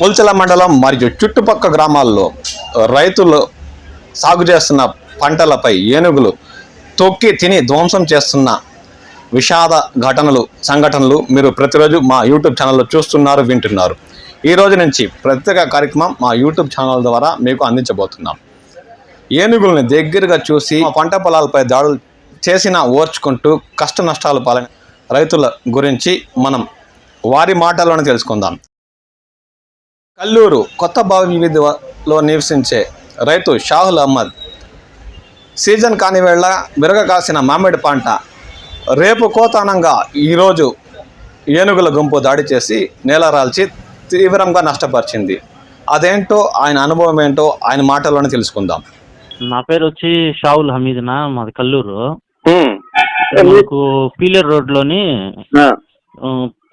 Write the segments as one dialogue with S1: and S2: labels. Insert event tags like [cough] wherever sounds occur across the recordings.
S1: పొల్చల మండలం మరియు చుట్టుపక్క గ్రామాల్లో రైతులు సాగు చేస్తున్న పంటలపై ఏనుగులు తొక్కి తిని ధ్వంసం చేస్తున్న విషాద ఘటనలు సంఘటనలు మీరు ప్రతిరోజు మా యూట్యూబ్ ఛానల్లో చూస్తున్నారు వింటున్నారు. ఈ రోజు నుంచి ప్రత్యేక కార్యక్రమం మా యూట్యూబ్ ఛానల్ ద్వారా మీకు అందించబోతున్నాం. ఏనుగుల్ని దగ్గరగా చూసి మా పంట పొలాలపై దాడులు చేసినా ఓర్చుకుంటూ కష్ట నష్టాలు పాలని రైతుల గురించి మనం వారి మాటల్లోనే తెలుసుకుందాం. కల్లూరు కొత్త బావి వీధిలో నివసించే రైతు షాహుల్ అహ్మద్. సీజన్ కాని వేళ విరగ కాసిన మామిడి పంట రేపు కోతానంగా ఈరోజు ఏనుగుల గుంపు దాడి చేసి నేలరాల్చి తీవ్రంగా నష్టపరిచింది. అదేంటో ఆయన అనుభవం ఏంటో ఆయన మాటల్లోనే తెలుసుకుందాం.
S2: నా పేరు వచ్చి షావుల్ హమీద్నా మాది కల్లూరు. మనకు పీలర్ రోడ్లోని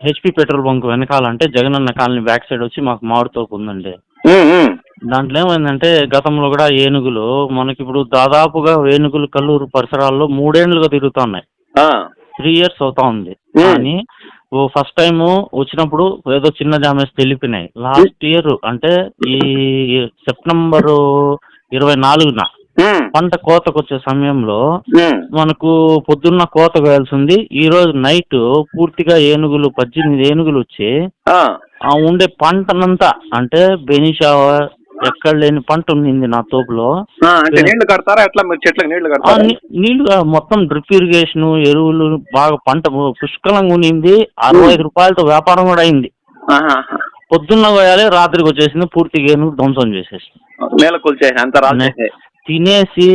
S2: హెచ్పి పెట్రోల్ బంక్ వెనకాల అంటే జగనన్న కాలనీ బ్యాక్ సైడ్ వచ్చి మాకు మామిడి తోపు ఉందండి. దాంట్లో ఏమైందంటే గతంలో కూడా ఏనుగులు మనకి ఇప్పుడు దాదాపుగా ఏనుగులు కల్లూరు పరిసరాల్లో మూడేళ్ళుగా తిరుగుతున్నాయి. త్రీ ఇయర్స్ అవుతా ఉంది. కానీ ఓ ఫస్ట్ టైం వచ్చినప్పుడు ఏదో చిన్న జామేసి తెలిపినాయి. లాస్ట్ ఇయర్ అంటే ఈ సెప్టెంబర్ ఇరవై నాలుగున పంట కోతకు వచ్చే సమయంలో మనకు పొద్దున్న కోత వేయాల్సింది ఈ రోజు నైట్ పూర్తిగా ఏనుగులు పద్దెనిమిది ఏనుగులు వచ్చి ఆ. ఉండే పంటనంతా అంటే బెనిషా ఎక్కడ లేని పంట ఉండింది నా తోపులో.
S3: నీళ్ళు కడతారా? ఎట్లా మీరు చెట్లకు నీళ్ళు
S2: ఆ
S3: కడతారా?
S2: నీ- నీళ్ళు మొత్తం డ్రిప్ ఇరిగేషన్ ఎరువులు బాగా పంట పుష్కలంగా ఉండింది అరవై ఐదు రూపాయలతో వ్యాపారం కూడా అయింది. పొద్దున్న పోయాలి రాత్రికి వచ్చేసింది పూర్తిగా ధ్వంసం చేసేసి
S3: నేల కూల్చేసి అంత రాసేసి
S2: తినేసి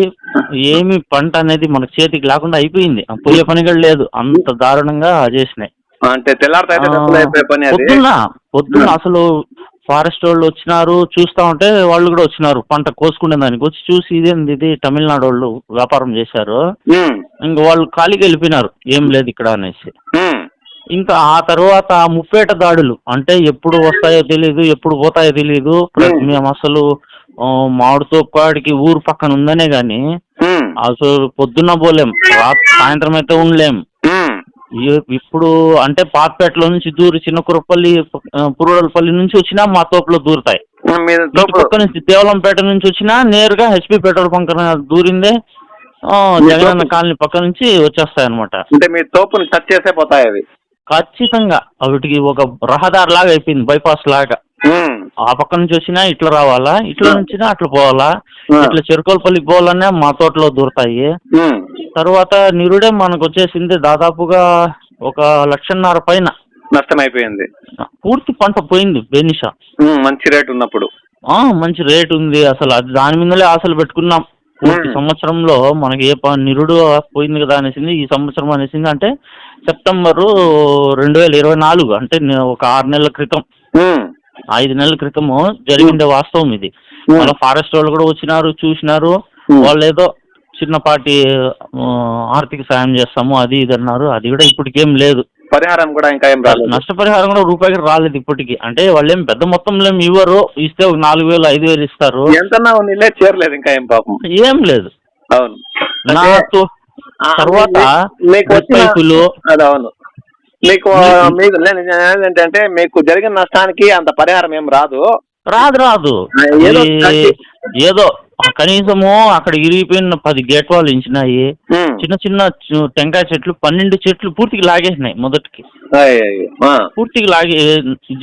S2: ఏమి పంట అనేది మన చేతికి లేకుండా అయిపోయింది. పోయే పని కూడా లేదు. అంత దారుణంగా చేసినాయి.
S3: అంటే
S2: పొద్దున్న పొద్దున్న అసలు ఫారెస్ట్ వాళ్ళు వచ్చినారు చూస్తా ఉంటే వాళ్ళు కూడా వచ్చినారు. పంట కోసుకునే దానికి వచ్చి చూసి ఇదేంది ఇది? తమిళనాడు వాళ్ళు వ్యాపారం చేశారు. ఇంకా వాళ్ళు ఖాళీకి వెళ్ళిపోయినారు. ఏం లేదు ఇక్కడ అనేసి. ఇంకా ఆ తర్వాత ముప్పేట దాడులు అంటే ఎప్పుడు వస్తాయో తెలియదు ఎప్పుడు పోతాయో తెలియదు. మేము అసలు ఆ, మామిడితో కాడికి ఊరు పక్కన ఉందనే గాని అసలు పొద్దున్న పోలేం. రాత్రి సాయంత్రం అయితే ఉండలేం. ఇప్పుడు అంటే పాతపేటలో నుంచి దూరి చిన్న కురపల్లి పురుడలపల్లి నుంచి వచ్చినా మా తోపులో దూరుతాయి. పక్క నుంచి దేవలంపేట నుంచి వచ్చినా నేరుగా హెచ్పి పెట్రోల్ బంక్ దూరిందే జగనన్న కాలనీ పక్క నుంచి వచ్చేస్తాయి అనమాట
S3: అంటే మీ తోపుని టచ్ చేసే పోతాయి అవి.
S2: ఖచ్చితంగా. వీటికి ఒక రహదారి లాగా అయిపోయింది బైపాస్ లాగా. ఆ పక్క నుంచి వచ్చినా ఇట్లా రావాలా ఇట్లా నుంచినా అట్లా పోవాలా. ఇట్లా చెరుకోలపల్లికి పోవాలనే మా తోటలో దూరుతాయి
S3: ఉమ్,
S2: తర్వాత నిరుడే మనకు వచ్చేసింది దాదాపుగా ఒక లక్షన్నర పైన.
S3: నష్టం అయిపోయింది
S2: పూర్తి పంట పోయింది బెనిషా.
S3: మంచి రేట్ ఉన్నప్పుడు.
S2: ఆ, మంచి రేట్ ఉంది అసలు. అది దాని మీదలే ఆశలు పెట్టుకున్నాం. పూర్తి. సంవత్సరంలో మనకి ఏ నిరుడు పోయింది కదా అనేసింది ఈ సంవత్సరం అనేసింది అంటే సెప్టెంబరు రెండు వేల ఇరవై నాలుగు అంటే ఒక ఆరు నెలల క్రితం. ఐదు నెలల క్రితము జరిగిందే వాస్తవం ఇది. మన ఫారెస్ట్ వాళ్ళు కూడా వచ్చినారు చూసినారు. వాళ్ళు ఏదో చిన్నపాటి ఆర్థిక సాయం చేస్తాము అది ఇది అన్నారు. అది కూడా ఇప్పటికేం లేదు.
S3: పరిహారం కూడా ఇంకా ఏం రాలేదు.
S2: నష్టపరిహారం కూడా రూపాయికి రాలేదు ఇప్పటికి. అంటే వాళ్ళు ఏం పెద్ద మొత్తంలో ఇవ్వరు. ఇస్తే ఒక నాలుగు వేలు ఐదు వేలు ఇస్తారు.
S3: చేరలేదు ఇంకా ఏం పాపం.
S2: ఏం లేదు.
S3: అవును.
S2: నా
S3: అంటే-
S2: తో-
S3: ఆ,
S2: తర్వాత
S3: అవును మీకు మీకు ఏంటంటే మీకు జరిగిన నష్టానికి అంత పరిహారం ఏం రాదు.
S2: రాదు రాదు.
S3: ఏదో
S2: కనీసము అక్కడ ఇరిగిపోయిన పది గేట్ వాళ్ళు ఇచ్చినాయి. చిన్న చిన్న టెంకాయ చెట్లు పన్నెండు చెట్లు పూర్తిగా లాగేసినాయి మొదటికి. పూర్తిగా లాగే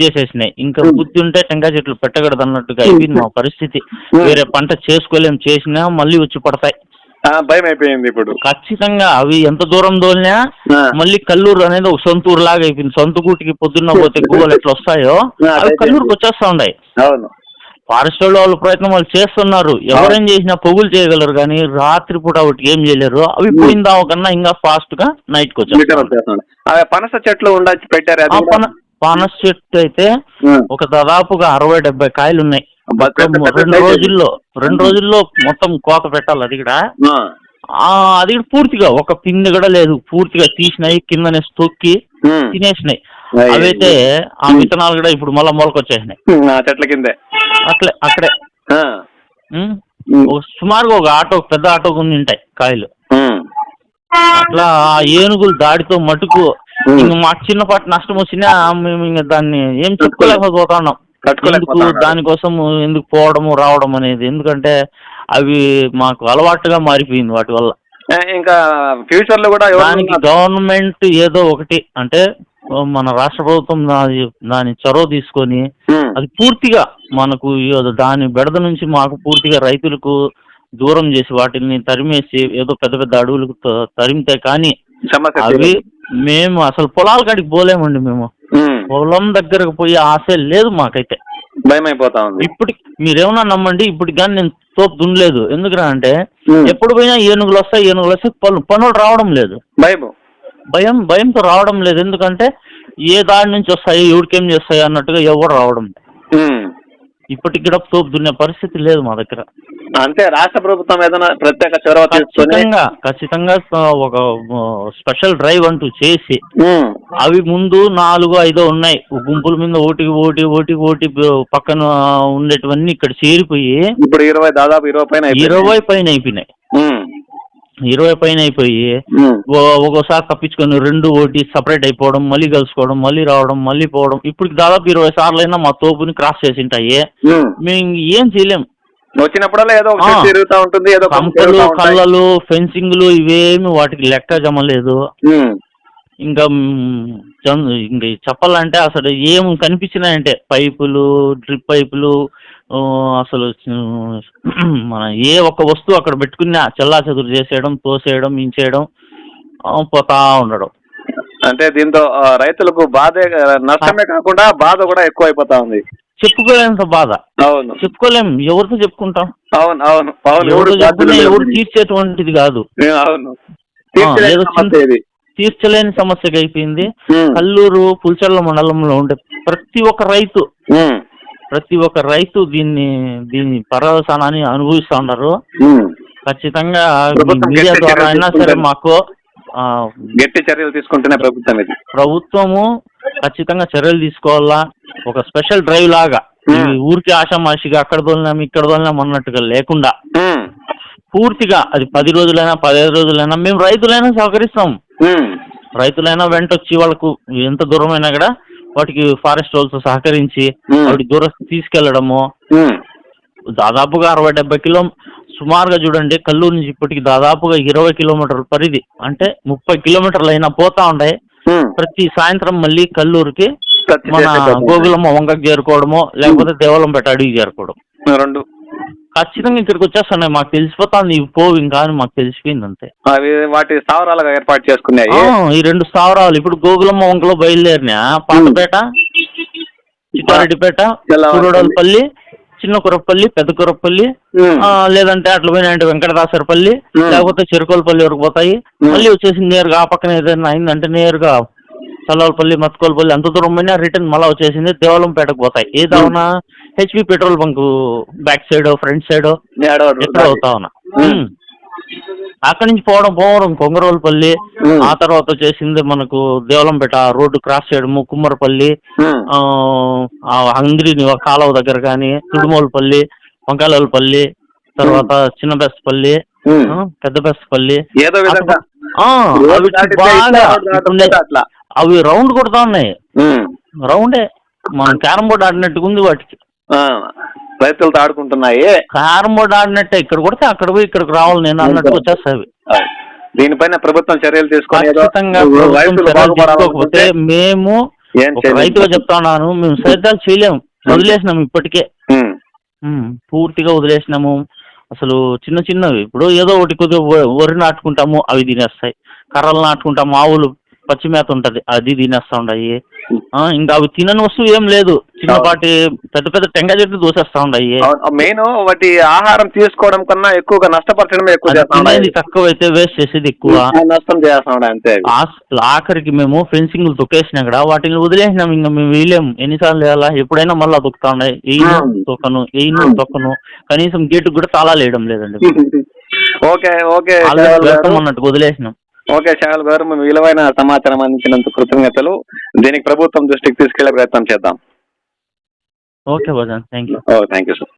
S2: చేసేసినాయి. ఇంకా. బుద్ధి ఉంటే టెంకాయ చెట్లు పెట్టకూడదు అన్నట్టుగా అయిపోయింది మా పరిస్థితి. వేరే పంట చేసుకోలేం చేసినా మళ్ళీ వచ్చి పడతాయి.
S3: భయం అయిపోయింది ఇప్పుడు.
S2: ఖచ్చితంగా అవి ఎంత దూరం దోలినా మళ్ళీ కల్లూరు అనేది ఒక సొంత ఊరు లాగా అయిపోయింది. సొంత గూటికి పొద్దున్న పోతే గువ్వలు ఎట్లా వస్తాయో అవి. కల్లూరుకి వచ్చేస్తా ఉన్నాయి.
S3: అవును.
S2: ఫారెస్ట్ వాళ్ళు వాళ్ళ ప్రయత్నం వాళ్ళు చేస్తున్నారు. ఎవరేం చేసినా పొగులు చేయగలరు కానీ రాత్రి పూట వాటికి ఏం చేయలేరు. అవి పోయిన దావ కన్నా ఇంకా ఫాస్ట్గా
S3: నైట్కి. అవి పనస చెట్లు ఉండొచ్చు పెట్టారు.
S2: పనస చెట్టు అయితే. ఒక దాదాపుగా అరవై డెబ్బై కాయలు ఉన్నాయి రెండు రోజుల్లో రెండు రోజుల్లో మొత్తం కోత పెట్టాలి అది కూడా. అది పూర్తిగా ఒక పిండి కూడా లేదు. పూర్తిగా తీసినాయి కిందనే తొక్కి. తినేసినాయి. అవైతే ఆ విత్తనాలు కూడా ఇప్పుడు మళ్ళీ మొలకొచ్చేసినాయి.
S3: చెట్ల కిందే.
S2: అట్లే అక్కడే. సుమారుగా ఒక ఆటో పెద్ద ఆటో కొన్ని ఉంటాయి కాయలు. అట్లా ఆ ఏనుగులు దాడితో మటుకు మాకు చిన్నపాటి నష్టం వచ్చినా మేము ఇంక దాన్ని ఏం చెప్పుకోలేకపోతున్నాం. ఎందుకు. దానికోసం ఎందుకు పోవడము రావడం అనేది? ఎందుకంటే అవి మాకు అలవాటుగా మారిపోయింది వాటి వల్ల.
S3: ఇంకా ఫ్యూచర్లో కూడా
S2: దానికి గవర్నమెంట్ ఏదో ఒకటి అంటే మన రాష్ట్ర ప్రభుత్వం దాని దాని చొరవ తీసుకొని అది పూర్తిగా మనకు దాని బెడద నుంచి మాకు పూర్తిగా రైతులకు దూరం చేసి వాటిని తరిమేసి ఏదో పెద్ద పెద్ద అడవులకు తరిమితే కానీ అవి. మేము అసలు పొలాల కాడికి పోలేమండి మేము. పొలం దగ్గరకు పోయే ఆశ లేదు మాకైతే.
S3: భయం అయిపోతా ఉంది.
S2: ఇప్పటికి మీరేమన్నా నమ్మండి ఇప్పటికి కానీ నేను తోపు దున్నలేదు. ఎందుకురా అంటే. ఎప్పుడు పోయినా ఏనుగులు వస్తాయి ఏనుగులు వస్తాయి పనులు పనులు రావడం లేదు.
S3: భయం
S2: భయం భయంతో రావడం లేదు. ఎందుకంటే ఏ దాడి నుంచి వస్తాయి ఎవరికేం చేస్తాయి అన్నట్టుగా ఎవరు రావడం. ఇప్పటికి కూడా తోపు దున్నే పరిస్థితి లేదు మా దగ్గర.
S3: అంటే రాష్ట్ర ప్రభుత్వం ఏదైనా ప్రత్యేక చొరవ తీసుకొని
S2: ఖచ్చితంగా ఖచ్చితంగా ఒక స్పెషల్ డ్రైవ్ అంటూ చేసి. అవి ముందు నాలుగు ఐదో ఉన్నాయి గుంపుల మీద ఓటికి ఓటి ఓటికి ఓటి పక్కన ఉండేటివన్నీ ఇక్కడ చేరిపోయి
S3: ఇప్పుడు ఇరవై దాదాపు ఇరవై పైన.
S2: ఇరవై పైన అయిపోయినాయి. ఇరవై పైన అయిపోయి ఒక్కోసారి తప్పించుకొని రెండు ఓటి సపరేట్ అయిపోవడం మళ్ళీ కలుసుకోవడం మళ్ళీ రావడం మళ్ళీ పోవడం ఇప్పుడు దాదాపు ఇరవై సార్లు అయినా మా తోపుని క్రాస్ చేసి ఉంటాయి
S3: ఉమ్.
S2: మేము ఏం చేయలేం
S3: వచ్చినప్పుడల్లా ఏదో ఒక
S2: ఆ.
S3: చెట్టు తిరుగుతూ ఉంటుంది ఏదో
S2: కంపలు. కళ్ళలు ఫెన్సింగ్లు ఇవేమి వాటికి లెక్క జమలేదు. ఇంకా ఇంక చెప్పాలంటే అసలు ఏం కనిపించినాయంటే పైపులు డ్రిప్ పైపులు అసలు మన ఏ ఒక్క వస్తువు అక్కడ పెట్టుకున్నా చెల్లా చెదురు చేసేయడం తోసేయడం ఇంచేయడం పోతా ఉండడం
S3: అంటే దీంతో రైతులకు బాధే నష్టమే కాకుండా బాధ కూడా ఎక్కువ అయిపోతా ఉంది
S2: చెప్పుకోలేంత బాధ.
S3: అవును.
S2: చెప్పుకోలేం. ఎవరితో చెప్పుకుంటాం?
S3: అవును అవును. అవును
S2: ఎవరు
S3: ఎవరు.
S2: తీర్చేటువంటిది కాదు.
S3: అవును. తీర్చలేని
S2: సమస్యగా అయిపోయింది. కల్లూరు పుల్చర్ల మండలంలో ఉండే ప్రతి ఒక్క రైతు. ప్రతి ఒక్క రైతు దీన్ని దీని పర్యవసానాన్ని అనుభవిస్తూ ఉన్నారు. ఖచ్చితంగా మీడియా ద్వారా అయినా సరే. మాకు
S3: గట్టి చర్యలు తీసుకుంటున్న ప్రభుత్వం
S2: ప్రభుత్వము ఖచ్చితంగా చర్యలు తీసుకోవాలా? ఒక స్పెషల్ డ్రైవ్ లాగా. ఊరికి ఆషామాషిగా అక్కడ దొలినాం ఇక్కడ దొలినాం అన్నట్టుగా లేకుండా. పూర్తిగా అది పది రోజులైనా పదిహేను రోజులైనా మేము రైతులైనా సహకరిస్తాం. రైతులైనా వెంట వచ్చి వాళ్ళకు ఎంత దూరమైనా కూడా వాటికి ఫారెస్ట్ వాళ్ళతో సహకరించి. వాటి దూరం
S3: తీసుకెళ్ళడము.
S2: దాదాపుగా అరవై డెబ్బై కిలో సుమారుగా చూడండి కల్లూరు నుంచి ఇప్పటికి దాదాపుగా ఇరవై కిలోమీటర్ల పరిధి అంటే ముప్పై కిలోమీటర్లు అయినా పోతా ఉండే. ప్రతి సాయంత్రం మళ్ళీ కల్లూరుకి మన. గోగులమ్మ వంకకు చేరుకోవడమో లేకపోతే దేవలంపేట అడిగి చేరుకోవడం
S3: రెండు
S2: ఖచ్చితంగా ఇక్కడికి వచ్చేస్తున్నాయి మాకు తెలిసిపోతాంది ఇవి పోవు ఇంకా అని మాకు తెలిసిపోయింది అంతే
S3: అవి వాటి స్థావరాలుగా ఏర్పాటు చేసుకున్నాయి
S2: ఈ రెండు స్థావరాలు ఇప్పుడు గోగులమ్మ వంకలో బయలుదేరినా పాతపేట చిట్టారెడ్డిపేట కురోడలపల్లి చిన్న కురపల్లి పెద్ద. ఆ, లేదంటే అట్లా పోయినాయంటే వెంకటదాసరపల్లి
S3: Hmm.
S2: లేకపోతే చెరుకోలపల్లి వరకు పోతాయి. మళ్ళీ వచ్చేసి నేరుగా ఆ పక్కన ఏదైనా అయిందంటే నేరుగా చల్లవలపల్లి మత్తుకోలపల్లి అంత దూరం పోయినా రిటర్న్ మళ్ళీ వచ్చేసింది. దేవాలంపేటకు పోతాయి. ఏదవునా HP petrol bunk back side front side ఎక్కడ అవుతా ఉన్నా. అక్కడి నుంచి పోవడం పోవడం కొంగరవలపల్లి
S3: Hmm.
S2: ఆ తర్వాత వచ్చేసింది మనకు దేవలంపేట రోడ్డు క్రాస్ చేయడము కుమ్మరపల్లి నివా- కాలువ దగ్గర కానీ తుడుమోలపల్లి వంకాయలపల్లి తర్వాత చిన్న బెస్తపల్లి పెద్ద బెస్తపల్లి.
S3: అట్లా.
S2: అవి రౌండ్ కొడతా ఉన్నాయి. రౌండే. మనం క్యారం బోర్డ్ ఆడినట్టుగా ఉంది వాటికి
S3: రైతులతో ఆడుకుంటున్నాయి.
S2: క్యారం బోర్డ్ ఆడినట్టే ఇక్కడ కొడితే అక్కడ పోయి ఇక్కడికి రావాలి నేను అన్నట్టు వచ్చేస్తాయి
S3: దీనిపైన ప్రభుత్వం చర్యలు
S2: తీసుకోకపోతే మేము. రైతుగా చెప్తా ఉన్నాను మేము సైతాలు చేయలేము. వదిలేసినాము ఇప్పటికే. పూర్తిగా వదిలేసినాము. అసలు చిన్న చిన్నవి. ఇప్పుడు ఏదో ఒకటి కొద్దిగా వరి నాటుకుంటాము అవి తినేస్తాయి. కర్రలు నాటుకుంటాము ఆవులు పచ్చి మేత ఉంటది అది తినేస్తా ఆ, ఇంకా అవి తినని వస్తువు ఏం లేదు. చిన్నపాటి పెద్ద పెద్ద టెంకాయ చెట్లు దూసేస్తా
S3: అవును, మెయిన్ వాటి ఆహారం తీసుకోవడం కన్నా ఎక్కువగా నష్టపరచడమే ఎక్కువ
S2: తక్కువ అయితే వేస్ట్ చేసేది ఎక్కువ.
S3: నష్టం చేస్తా అంతే
S2: ఆఖరికి మేము ఫెన్సింగ్ తొక్కేసినా కూడా వాటిని వదిలేసినాం. ఇంకా మేము వేయలేము ఎన్నిసార్లు వేయాలా ఎప్పుడైనా మళ్ళీ తొక్కుతా ఉన్నాయి. తొక్కను ఎయిను తొక్కను. కనీసం గేటు కూడా తాళాలు వేయడం లేదండి. [laughs]
S3: Okay okay.
S2: అన్నట్టు వదిలేసినాం.
S3: ఓకే శాల్ గారు మేము విలువైన సమాచారం అందించినందుకు కృతజ్ఞతలు. దీనికి ప్రభుత్వం దృష్టికి తీసుకెళ్ళే ప్రయత్నం చేద్దాం.
S2: Okay thank you
S3: thank you sir.